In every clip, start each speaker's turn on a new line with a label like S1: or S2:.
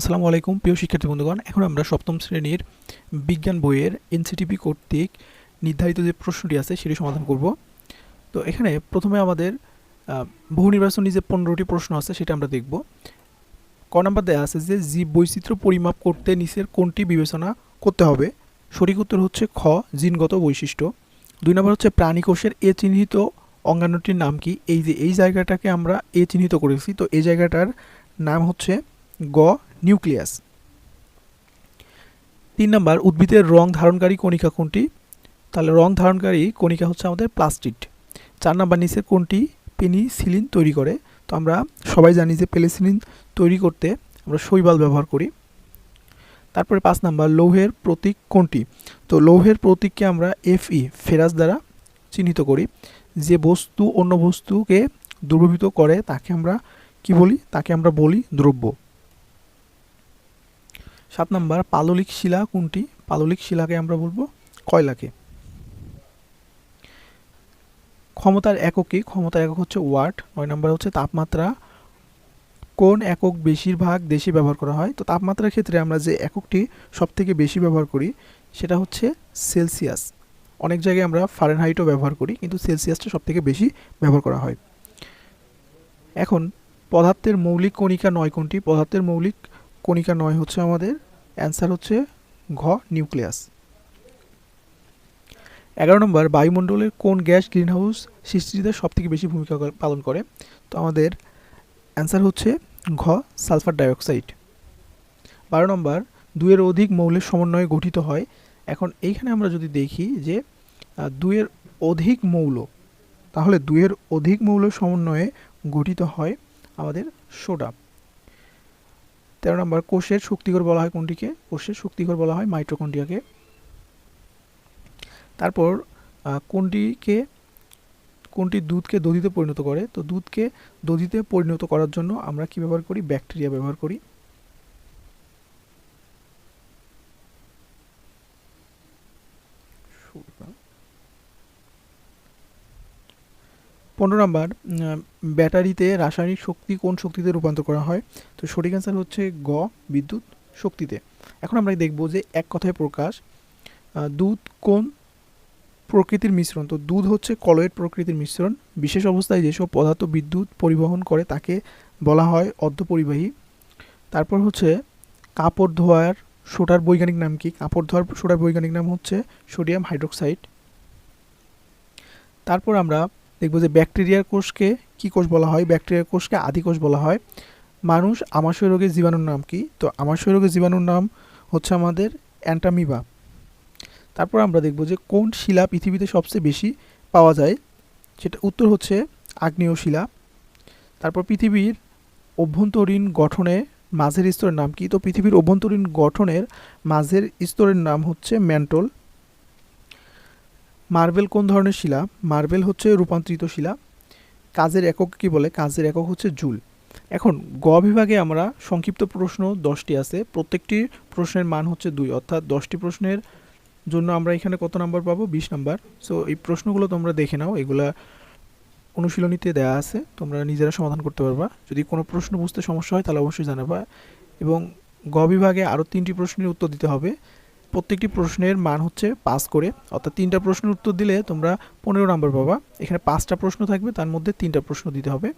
S1: আসসালামু আলাইকুম, প্রিয় শিক্ষার্থী বন্ধুগণ, এখন আমরা সপ্তম শ্রেণির বিজ্ঞান বইয়ের এনসিটিপি কর্তৃক নির্ধারিত যে প্রশ্নটি আছে সেটি সমাধান করব। তো এখানে প্রথমে আমাদের বহু নির্বাচনী যে পনেরোটি প্রশ্ন আছে সেটা আমরা দেখব। ক নাম্বার দেওয়া আছে যে জীব বৈচিত্র্য পরিমাপ করতে নিচের কোনটি বিবেচনা করতে হবে? সঠিক উত্তর হচ্ছে খ, জিনগত বৈশিষ্ট্য। দুই নম্বর হচ্ছে প্রাণী কোষের এ চিহ্নিত অঙ্গাণুটির নাম কি? এই যে, এই জায়গাটাকে আমরা এ চিহ্নিত করেছি, তো এই জায়গাটার নাম হচ্ছে গ নিউক্লিয়াস। তিন নম্বর, উদ্ভিদের রং ধারণকারী কণিকা কোনটি? তাহলে রং ধারণকারী কণিকা হচ্ছে আমাদের প্লাস্টিড। চার নাম্বার, নিচের কোনটি? পেনিসিলিন তৈরি করে। তো আমরা সবাই জানি যে পেনিসিলিন তৈরি করতে আমরা শৈবাল ব্যবহার করি। তারপরে পাঁচ নাম্বার, লৌহের প্রতীক কোনটি? তো লৌহের প্রতীককে আমরা এফই ফেরাস দ্বারা চিহ্নিত করি। যে বস্তু অন্য বস্তুকে দ্রবীভূত করে, তাকে আমরা কি বলি? তাকে আমরা বলি দ্রব্য। সাত নাম্বার, পাললিক শিলা কোনটি? পাললিক শিলাকে আমরা বলব কয়লাকে। ক্ষমতার একক ক্ষমতার একক হচ্ছে ওয়াট, নয় নাম্বার হচ্ছে তাপমাত্রা। কোন একক বেশিরভাগ দেশে ব্যবহার করা হয়? তো তাপমাত্রার ক্ষেত্রে আমরা যে এককটি সব থেকে বেশি ব্যবহার করি, সেটা হচ্ছে সেলসিয়াস। অনেক জায়গায় আমরা ফারেনহাইটও ব্যবহার করি, কিন্তু সেলসিয়াসটা সব থেকে বেশি ব্যবহার করা হয়। এখন, পদার্থের মৌলিক কণিকা নয় কোনটি? পদার্থের মৌলিক কণিকা নয় হচ্ছে আমাদের। অ্যান্সার হচ্ছে ঘ, নিউক্লিয়াস। এগারো নম্বর, বায়ুমণ্ডলের কোন গ্যাস গ্রিনহাউস সৃষ্টিতে সব থেকে বেশি ভূমিকা পালন করে? তো আমাদের অ্যান্সার হচ্ছে ঘ, সালফার ডাইঅক্সাইড। বারো নম্বর দুয়ের অধিক মৌলের সমন্বয়ে গঠিত হয়। এখন এইখানে আমরা যদি দেখি যে দুয়ের অধিক মৌল, তাহলে দুয়ের অধিক মৌলের সমন্বয়ে গঠিত হয় আমাদের সোডা তেরো নম্বর, কোষের শক্তিকর বলা হয় কোনটিকে? কোষের শক্তিকর বলা হয় মাইট্রোকন্ডিয়াকে তারপর কোনটিকে, কোনটি দুধকে দধিতে পরিণত করে? তো দুধকে দধিতে পরিণত করার জন্য আমরা কি ব্যবহার করি? ব্যাকটেরিয়া ব্যবহার করি। পনেরো নম্বর ব্যাটারিতে রাসায়নিক শক্তি কোন শক্তিতে রূপান্তর করা হয়? তো সঠিক অ্যান্সার হচ্ছে গ, বিদ্যুৎ শক্তিতে। এখন আমরা দেখব যে এক কথায় প্রকাশ দুধ কোন প্রকৃতির মিশ্রণ? তো দুধ হচ্ছে কলয়েড প্রকৃতির মিশ্রণ। বিশেষ অবস্থায় যেসব পদার্থ বিদ্যুৎ পরিবহন করে তাকে বলা হয় অর্ধপরিবাহী। তারপর হচ্ছে কাপড় ধোয়ার সোটার বৈজ্ঞানিক নাম কি? কাপড় ধোয়ার সোটার বৈজ্ঞানিক নাম হচ্ছে সোডিয়াম হাইড্রোক্সাইড। তারপর আমরা দেখব যে ব্যাকটেরিয়ার কোষকে কি কোষ বলা হয়? ব্যাকটেরিয়ার কোষকে আদি কোষ বলা হয়। মানুষ আমাশয় রোগের জীবাণুর নাম কি? তো আমাশয় রোগের জীবাণুর নাম হচ্ছে আমাদের অ্যান্টামিবা। তারপর আমরা দেখব যে কোন শিলা পৃথিবীতে সবচেয়ে বেশি পাওয়া যায়? সেটা উত্তর হচ্ছে আগ্নেয় শিলা। তারপর পৃথিবীর অভ্যন্তরীণ গঠনে মাঝের স্তরের নাম কি? তো পৃথিবীর অভ্যন্তরীণ গঠনের মাঝের স্তরের নাম হচ্ছে ম্যান্টল। মার্বেল কোন ধরনের শিলা? মার্বেল হচ্ছে রূপান্তরিত শিলা। কাজের একক কি বলে? কাজের একক হচ্ছে জুল। এখন, গ বিভাগে আমরা সংক্ষিপ্ত প্রশ্ন দশটি আছে। প্রত্যেকটি প্রশ্নের মান হচ্ছে দুই, অর্থাৎ দশটি প্রশ্নের জন্য আমরা এখানে কত নাম্বার পাবো? বিশ নাম্বার। সো এই প্রশ্নগুলো তোমরা দেখে নাও। এগুলা অনুশীলনীতে দেওয়া আছে। তোমরা নিজেরা সমাধান করতে পারবা। যদি কোনো প্রশ্ন বুঝতে সমস্যা হয়, তাহলে অবশ্যই জানাবা। এবং গ বিভাগে আরও তিনটি প্রশ্নের উত্তর দিতে হবে। প্রত্যেকটি প্রশ্নের মান হচ্ছে পাস করে। অর্থাৎ তিনটা প্রশ্নের উত্তর দিলে তোমরা পনেরো নাম্বার পাবা। এখানে পাঁচটা প্রশ্ন থাকবে, তার মধ্যে তিনটা প্রশ্ন দিতে হবে।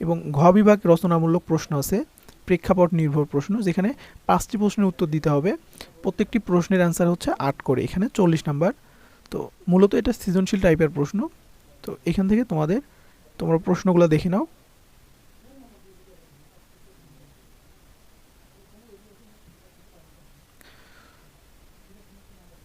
S1: এবং ঘ বিভাগ রচনামূলক প্রশ্ন আছে, প্রেক্ষাপট নির্ভর প্রশ্ন, যেখানে পাঁচটি প্রশ্নের উত্তর দিতে হবে। প্রত্যেকটি প্রশ্নের অ্যান্সার হচ্ছে আট করে, এখানে চল্লিশ নাম্বার। তো মূলত এটা সৃজনশীল টাইপের প্রশ্ন। তো এখান থেকে তোমাদের, তোমরা প্রশ্নগুলো দেখে নাও।